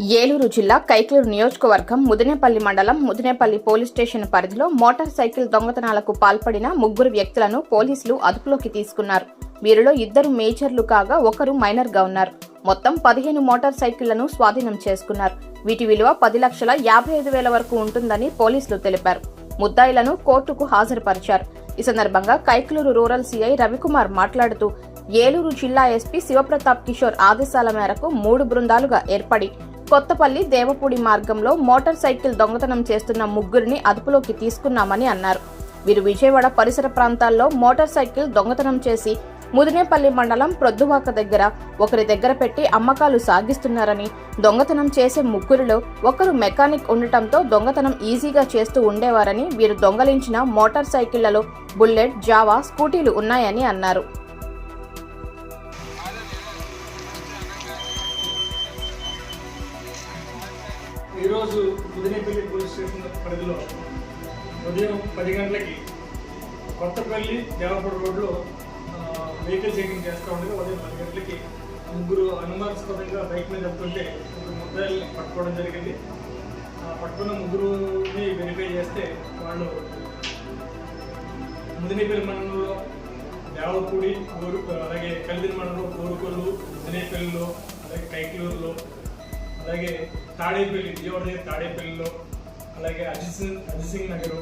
ఏలూరు జిల్లా కైకలూరు నియోజకవర్గం ముదినేపల్లి మండలం ముదినేపల్లి పోలీస్ స్టేషన్ పరిధిలో మోటార్ సైకిల్ దొంగతనాలకు పాల్పడిన ముగ్గురు వ్యక్తులను పోలీసులు అదుపులోకి తీసుకున్నారు. వీరిలో ఇద్దరు మేజర్లు కాగా ఒకరు మైనర్గా ఉన్నారు. మొత్తం పదిహేను మోటార్ సైకిళ్ళను స్వాధీనం చేసుకున్నారు. వీటి విలువ పది లక్షల యాభై ఐదు వేల వరకు ఉంటుందని పోలీసులు తెలిపారు. ముద్దాయిలను కోర్టుకు హాజరుపరిచారు. ఈ సందర్భంగా కైకలూరు రూరల్ సీఐ రవికుమార్ మాట్లాడుతూ ఏలూరు జిల్లా ఎస్పీ శివప్రతాప్ కిషోర్ ఆదేశాల మేరకు మూడు బృందాలుగా ఏర్పడి కొత్తపల్లి దేవపూడి మార్గంలో మోటార్ సైకిల్ దొంగతనం చేస్తున్న ముగ్గురిని అదుపులోకి తీసుకున్నామని అన్నారు. వీరు విజయవాడ పరిసర ప్రాంతాల్లో మోటార్ సైకిల్ దొంగతనం చేసి ముదినేపల్లి మండలం ప్రొద్దువాక దగ్గర ఒకరి దగ్గర పెట్టి అమ్మకాలు సాగిస్తున్నారని దొంగతనం చేసే ముగ్గురిలో ఒకరు మెకానిక్ ఉండటంతో దొంగతనం ఈజీగా చేస్తూ ఉండేవారని వీరు దొంగలించిన మోటార్ సైకిళ్ళలో బుల్లెట్ జావా స్కూటీలు ఉన్నాయని అన్నారు. ఈరోజు ఉదయపల్లి పోలీస్ స్టేషన్ పరిధిలో ఉదయం పది గంటలకి కొత్తపల్లి దేవపూడి రోడ్లో వెహికల్ చెకింగ్ చేస్తూ ఉండగా ఉదయం పది గంటలకి ముగ్గురు అనుమానాస్పదంగా బైక్ మీద వెళ్తుంటే ముగ్గురు ముద్దాయిల్ని పట్టుకోవడం జరిగింది. ఆ, పట్టుకున్న ముగ్గురుని వెరిఫై చేస్తే వాళ్ళు ముదినేపల్లి మండలంలో దేవపూడి ఊరు అలాగే కలిదిరి మండలంలో కోరుకొల్లు ముదినేపల్లిలో అలాగే కైకలూరులో అలాగే తాడేపల్లి విజయవాడ దగ్గర తాడేపల్లిలో అలాగే అజిత్ సింగ్ అజిత్ సింగ్ నగరు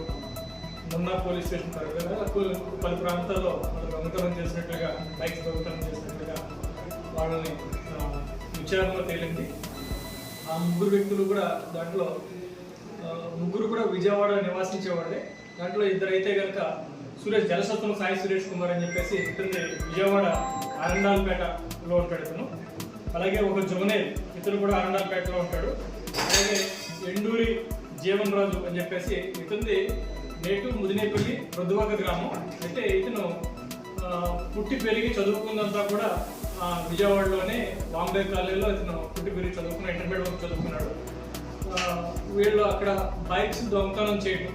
మున్నా పోలీస్ స్టేషన్ పరిధిలో పలు ప్రాంతాల్లో వాళ్ళు దొంగతనం చేసినట్లుగా బైక్స్ దొంగతనం చేసినట్లుగా వాళ్ళని ఆ, విచారణలో తేలింది. ఆ ముగ్గురు వ్యక్తులు కూడా దాంట్లో ముగ్గురు కూడా విజయవాడ నివాసించేవాళ్ళే. దాంట్లో ఇద్దరు అయితే కనుక సురేష్ జలసత్వం సాయి సురేష్ కుమార్ అని చెప్పేసి ఇతని విజయవాడ ఆరండాలపేటలో ఉంటాడు ఇతను. అలాగే ఒక జోనే ఇతను కూడా అరుణాపేటలో ఉంటాడు. అలాగే ఎండూరి జీవన్ రాజు అని చెప్పేసి ఇతనిది నేటివ్ ముదినేపల్లి రొద్దువాక గ్రామం. అయితే ఇతను పుట్టి పెరిగి చదువుకున్నంతా కూడా విజయవాడలోనే బాంబే కాలేజీలో ఇతను పుట్టి పెరిగి చదువుకున్న ఇంటర్మీడియట్ వరకు చదువుకున్నాడు. వీళ్ళు అక్కడ బైక్స్ దొంగతనం చేయడం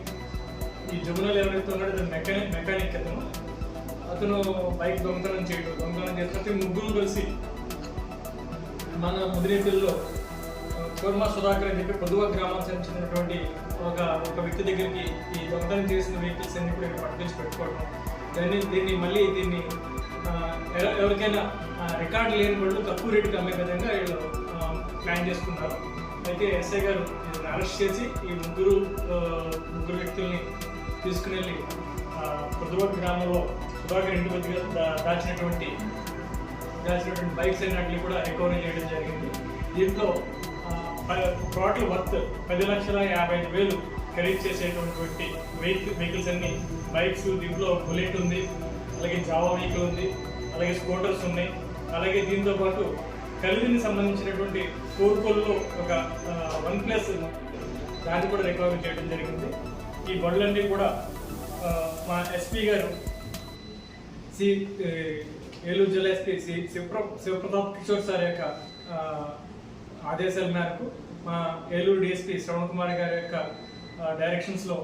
ఈ జమునలు ఎవరైతే ఉన్నాడో అతను మెకానిక్ మెకానిక్ అతను. అతను బైక్ దొంగతనం చేయడం దొంగతనం చేసి ప్రతి ముగ్గురు కలిసి మన ముదిరేపల్లిలో కోర్మా సుధాకర్ అని చెప్పి పొదువ గ్రామానికి చెందినటువంటి ఒక ఒక వ్యక్తి దగ్గరికి ఈ దొంగతనం చేసిన వెహికల్స్ అన్ని కూడా పట్టించి పెట్టుకోవడం. దాన్ని దీన్ని మళ్ళీ దీన్ని ఎవరికైనా రికార్డు లేని వాళ్ళు తక్కువ రేటుకి అమ్మే విధంగా వీళ్ళు ప్లాన్ చేసుకున్నారు అయితే ఎస్ఐ గారు వీళ్ళని అరెస్ట్ చేసి ఈ ముగ్గురు ముగ్గురు వ్యక్తుల్ని తీసుకుని వెళ్ళి పొద్దువ గ్రామంలో సుధాకర్ ఇంటి దాచినటువంటి చేసినటువంటి బైక్స్ అయినట్లు కూడా రికవరీ చేయడం జరిగింది. దీంతో టోటల్ వర్త్ పది లక్షల యాభై ఐదు వేలు ఖరీదు చేసేటటువంటి వెహికల్ వెహికల్స్ అన్ని బైక్స్ దీంట్లో బుల్లెట్ ఉంది అలాగే జావా వెహికల్ ఉంది అలాగే స్కూటర్స్ ఉన్నాయి. అలాగే దీంతో పాటు కలిదిని సంబంధించినటువంటి కోరుకోల్లో ఒక వన్ ప్లస్ దాన్ని కూడా రికవరీ చేయడం జరిగింది. ఈ బండ్లన్నీ కూడా మా ఎస్పీ గారు సి ఏలూరు జిల్లా ఎస్పీ సి శివప్ర శివప్రతాప్ కిషోర్ సార్ యొక్క ఆదేశాల మేరకు మా ఏలూరు డిఎస్పీ శ్రవణ్ కుమార్ గారి యొక్క డైరెక్షన్స్లో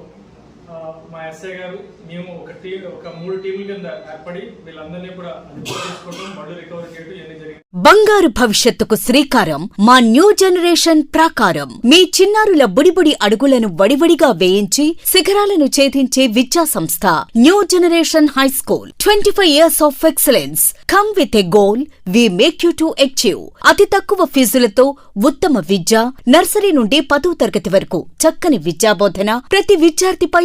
మా ఎస్ఐ గారు మేము ఒక టీం ఒక మూడు టీముల కింద ఏర్పడి వీళ్ళందరినీ కూడా తీసుకోవడం మళ్ళీ రికవరీ చేయడం ఇవన్నీ జరిగింది. బంగారు భవిష్యత్తుకు శ్రీకారం మా న్యూ జనరేషన్ ప్రాకారం. మీ చిన్నారుల బుడిబుడి అడుగులను వడివడిగా వేయించి శిఖరాలను ఛేదించే విద్యా సంస్థ new generation high school. Twenty five years of excellence. Come with a goal we make you to achieve అతి తక్కువ ఫీజులతో ఉత్తమ విద్య. నర్సరీ నుండి పదో తరగతి వరకు చక్కని విద్యాబోధన. ప్రతి విద్యార్థిపై